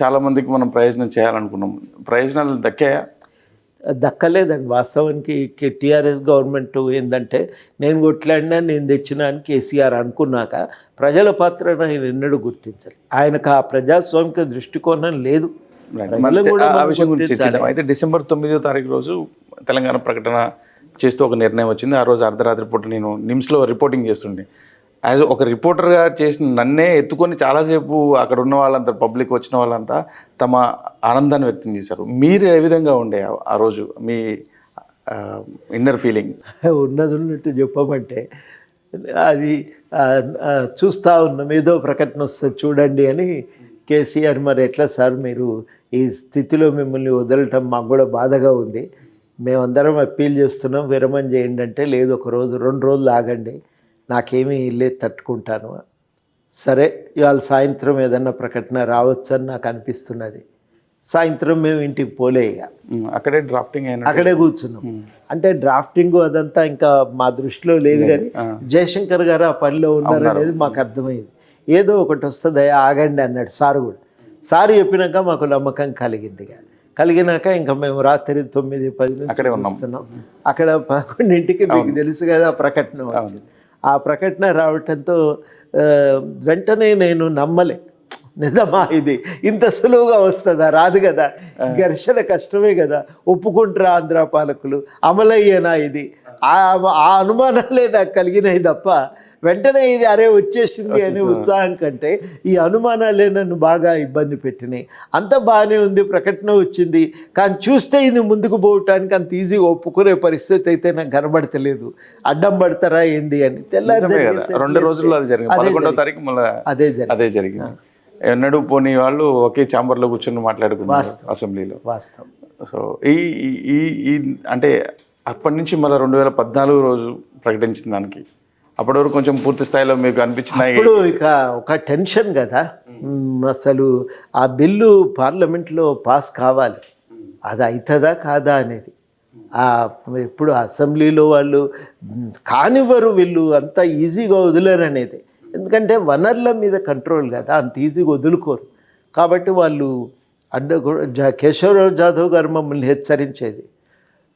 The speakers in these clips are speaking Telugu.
చాలా మందికి మనం ప్రయోజనం చేయాలనుకున్నాం. ప్రయోజనాలు దక్కాయా? దక్కలేదండి. వాస్తవానికి టీఆర్ఎస్ గవర్నమెంట్ ఏంటంటే నేను కొట్లాడినా నేను తెచ్చినా అని కేసీఆర్ అనుకున్నాక ప్రజల పాత్రను ఆయన ఎన్నడూ గుర్తించాలి ఆయనకు ఆ ప్రజాస్వామిక దృష్టికోణం లేదు. అయితే డిసెంబర్ తొమ్మిదో తారీఖు రోజు తెలంగాణ ప్రకటన చేస్తూ ఒక నిర్ణయం వచ్చింది. ఆ రోజు అర్ధరాత్రి పూట నేను నిమ్స్లో రిపోర్టింగ్ చేస్తుండే. యాజ్ ఒక రిపోర్టర్గా చేసిన నన్నే ఎత్తుకొని చాలాసేపు అక్కడ ఉన్న వాళ్ళంతా పబ్లిక్ వచ్చిన వాళ్ళంతా తమ ఆనందాన్ని వ్యక్తం చేశారు. మీరు ఏ విధంగా ఉండే ఆ- రోజు మీ ఇన్నర్ ఫీలింగ్ ఉన్నది ఉన్నట్టు చెప్పమంటే అది చూస్తూ చూస్తా ఉన్నాం. ఏదో ప్రకటన వస్తుంది చూడండి అని కేసీఆర్ మరి ఎట్లా సార్ మీరు ఈ స్థితిలో మిమ్మల్ని వదలటం మాకు కూడా బాధగా ఉంది. మేమందరం అప్పీల్ చేస్తున్నాం విరమణ చేయండి అంటే లేదు ఒక రోజు రెండు రోజులు ఆగండి. నాకేమీ లేదు తట్టుకుంటాను. సరే ఇవాళ సాయంత్రం ఏదన్నా ప్రకటన రావచ్చని నాకు అనిపిస్తున్నది. సాయంత్రం మేము ఇంటికి పోలే ఇక. అక్కడే డ్రాఫ్టింగ్ అయిన అక్కడే కూర్చున్నాం. అంటే డ్రాఫ్టింగ్ అదంతా ఇంకా మా దృష్టిలో లేదు కానీ జయశంకర్ గారు ఆ పనిలో ఉన్నారనేది మాకు అర్థమైంది. ఏదో ఒకటి వస్తుంది ఆగండి అన్నాడు సారు కూడా. సారు చెప్పినాక మాకు నమ్మకం కలిగింది. కలిగినాక ఇంకా మేము రాత్రి తొమ్మిది పది నుంచి అక్కడే ఉన్నాం. చూస్తున్నాం. అక్కడ పదకొండింటికి మీకు తెలుసు కదా ప్రకటన. ఆ ప్రకటన రావటంతో వెంటనే నేను నమ్మలే. నిజమా ఇది? ఇంత సులువుగా వస్తుందా? రాదు కదా. ఘర్షణ కష్టమే కదా. ఒప్పుకుంటారా ఆంధ్ర పాలకులు? అమలయ్యేనా ఇది? ఆ ఆ అనుమానాలే నాకు కలిగినాయి తప్ప వెంటనే ఇది అరే వచ్చేసింది అనే ఉత్సాహం కంటే ఈ అనుమానాలే నన్ను బాగా ఇబ్బంది పెట్టినాయి. అంత బాగానే ఉంది ప్రకటన వచ్చింది. కానీ చూస్తే ఇది ముందుకు పోవటానికి అంత ఈజీగా ఒప్పుకునే పరిస్థితి అయితే నాకు కనబడతలేదు. అడ్డం పడతారా ఏంది అని తెల్లారి రెండు రోజుల్లో అది జరిగింది. పదకొండో. తారీఖు మళ్ళీ అదే జరిగింది. అదే జరిగింది. ఎన్నడూ పోనీ వాళ్ళు ఒకే ఛాంబర్లో కూర్చొని మాట్లాడుకున్నారు అసెంబ్లీలో. వాస్తవం. సో ఈ ఈ అంటే అప్పటి నుంచి మళ్ళీ రెండు వేల పద్నాలుగు రోజు ప్రకటించిన దానికి అప్పటి వరకు కొంచెం పూర్తి స్థాయిలో మీకు అనిపించింది? ఇప్పుడు ఇక ఒక టెన్షన్ కదా. అసలు ఆ బిల్లు పార్లమెంట్లో పాస్ కావాలి. అది అవుతుందా కాదా అనేది. ఇప్పుడు అసెంబ్లీలో వాళ్ళు కానివ్వరు వీళ్ళు అంత ఈజీగా వదిలేరు అనేది. ఎందుకంటే వనరుల మీద కంట్రోల్ కదా అంత ఈజీగా వదులుకోరు. కాబట్టి వాళ్ళు అడ్డ జా- కేశవరావు జాదవ్ గారు మమ్మల్ని హెచ్చరించేది.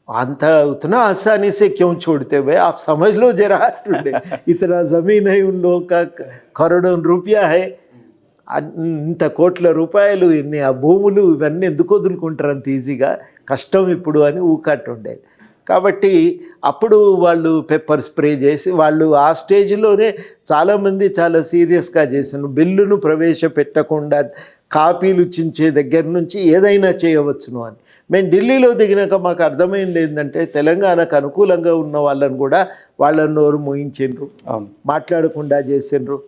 अंत उतना आसानी से क्यों छोड़ते हुए आप समझ लो जरा टुडे इतना जमीन है उन लोगों का करोड़ों रुपया है అన్- ఇంత కోట్ల రూపాయలు ఇన్ని ఆ భూములు ఇవన్నీ ఎందుకు వదులుకుంటారు అంత ఈజీగా కష్టం ఇప్పుడు అని ఊకట్టుండేది కాబట్టి అప్పుడు వాళ్ళు పెప్పర్ స్ప్రే చేసి వాళ్ళు ఆ స్టేజ్లోనే చాలామంది చాలా సీరియస్గా చేశారు బిల్లును ప్రవేశపెట్టకుండా కాపీలు చించే దగ్గర నుంచి ఏదైనా చేయవచ్చును అని. మేము ఢిల్లీలో దిగినాక మాకు అర్థమైంది ఏంటంటే తెలంగాణకు అనుకూలంగా ఉన్న వాళ్ళని కూడా వాళ్ళ నోరు మోయించిండ్రు. మాట్లాడకుండా చేసిండ్రు.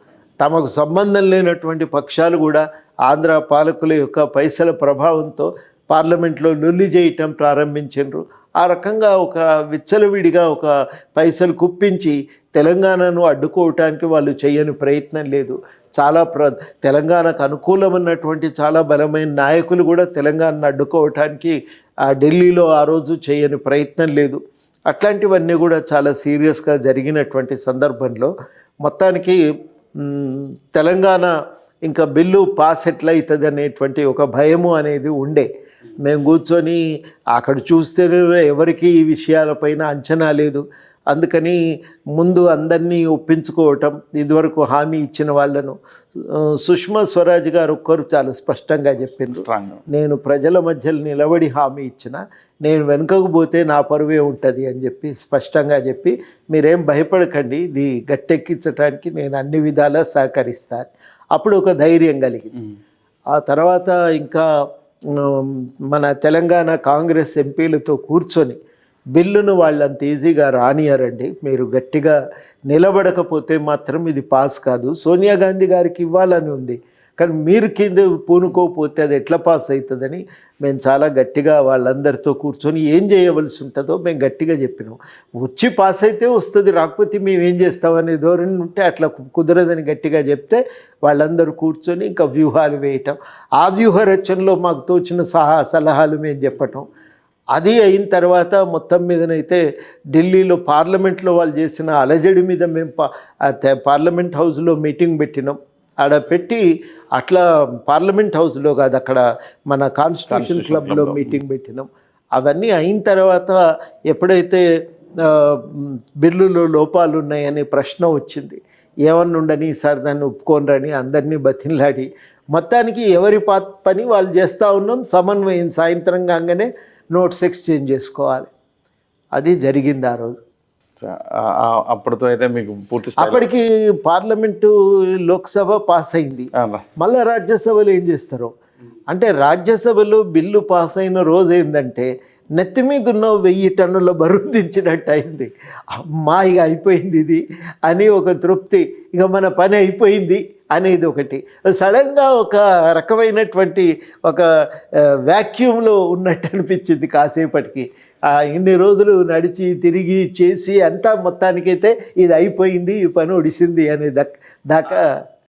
తమకు సంబంధం లేనటువంటి పక్షాలు కూడా ఆంధ్ర పాలకుల యొక్క పైసల ప్రభావంతో పార్లమెంట్లో లొల్లి చేయటం ప్రారంభించిండ్రు. ఆ రకంగా ఒక విచ్చలవిడిగా ఒక పైసలు కుప్పించి తెలంగాణను అడ్డుకోవటానికి వాళ్ళు చేయని ప్రయత్నం లేదు. చాలా ప్ర తెలంగాణకు అనుకూలమైనటువంటి చాలా బలమైన నాయకులు కూడా తెలంగాణను అడ్డుకోవటానికి ఆ ఢిల్లీలో ఆ రోజు చేయని ప్రయత్నం లేదు. అట్లాంటివన్నీ కూడా చాలా సీరియస్గా జరిగినటువంటి సందర్భంలో మొత్తానికి తెలంగాణ ఇంకా బిల్లు పాస్ ఎట్లయితుంది అనేటువంటి ఒక భయము అనేది ఉండే. మేము కూర్చొని అక్కడ చూస్తేనే ఎవరికి ఈ విషయాలపైన అంచనా లేదు. అందుకని ముందు అందరినీ ఒప్పించుకోవటం ఇదివరకు హామీ ఇచ్చిన వాళ్ళను. సుష్మా స్వరాజ్ గారు ఒక్కరు చాలా స్పష్టంగా స్ట్రాంగ్. నేను ప్రజల మధ్యలో నిలబడి హామీ ఇచ్చిన నేను వెనుకకు పోతే నా పరువే ఉంటుంది అని చెప్పి స్పష్టంగా చెప్పి మీరేం భయపడకండి ఇది గట్టెక్కించడానికి నేను అన్ని విధాలా సహకరిస్తాను. అప్పుడు ఒక ధైర్యం కలిగింది. ఆ తర్వాత ఇంకా మన తెలంగాణ కాంగ్రెస్ ఎంపీలతో కూర్చొని బిల్లును వాళ్ళంత ఈజీగా రానియరండి. మీరు గట్టిగా నిలబడకపోతే మాత్రం ఇది పాస్ కాదు. సోనియా గాంధీ గారికి ఇవ్వాలని ఉంది. కానీ మీరు కింద పూనుకోకపోతే అది ఎట్లా పాస్ అవుతుందని మేము చాలా గట్టిగా వాళ్ళందరితో కూర్చొని ఏం చేయవలసి ఉంటుందో మేము గట్టిగా చెప్పినాం. వచ్చి పాస్ అయితే వస్తుంది రాకపోతే మేము ఏం చేస్తామనే ధోరణి ఉంటే అట్లా కుదరదని గట్టిగా చెప్తే వాళ్ళందరూ కూర్చొని ఇంకా వ్యూహాలు వేయటం. ఆ వ్యూహ రచనలో మాకు తోచిన సహా సలహాలు మేము చెప్పటం. అది అయిన తర్వాత మొత్తం మీదనైతే ఢిల్లీలో పార్లమెంట్లో వాళ్ళు చేసిన అలజడి మీద మేము పా- పార్లమెంట్ హౌస్లో మీటింగ్ పెట్టినాం. ఆడ పెట్టి అట్లా పార్లమెంట్ హౌస్లో కాదు అక్కడ మన కాన్స్టిట్యూషన్ క్లబ్లో మీటింగ్ పెట్టినాం. అవన్నీ అయిన తర్వాత ఎప్పుడైతే బిల్లులో లోపాలు ఉన్నాయనే ప్రశ్న వచ్చింది. ఏమన్నా ఉండని సార్ దాన్ని ఒప్పుకోనరని అందరినీ బతిలాడి మొత్తానికి ఎవరి పా పని వాళ్ళు చేస్తూ ఉన్నాం సమన్వయం సాయంత్రం కాగానే నోట్స్ ఎక్స్చేంజ్ చేసుకోవాలి. అది జరిగింది ఆ రోజు. అప్పటితో అయితే మీకు పూర్తి అప్పటికి పార్లమెంటు లోక్సభ పాస్ అయింది. మళ్ళీ రాజ్యసభలో ఏం చేస్తారు? అంటే రాజ్యసభలో బిల్లు పాస్ అయిన రోజు ఏంటంటే నెత్తి మీద ఉన్న వెయ్యి టన్నుల బరువు దించినట్టు అయింది. అమ్మా ఇక అయిపోయింది ఇది అని ఒక తృప్తి ఇక మన పని అయిపోయింది అనేది ఒకటి. సడన్గా ఒక రకమైనటువంటి ఒక వ్యాక్యూమ్లో ఉన్నట్టు అనిపించింది కాసేపటికి. ఇన్ని రోజులు నడిచి తిరిగి చేసి అంతా మొత్తానికైతే ఇది అయిపోయింది ఈ పని ఒడిసింది అనే దక్ దాకా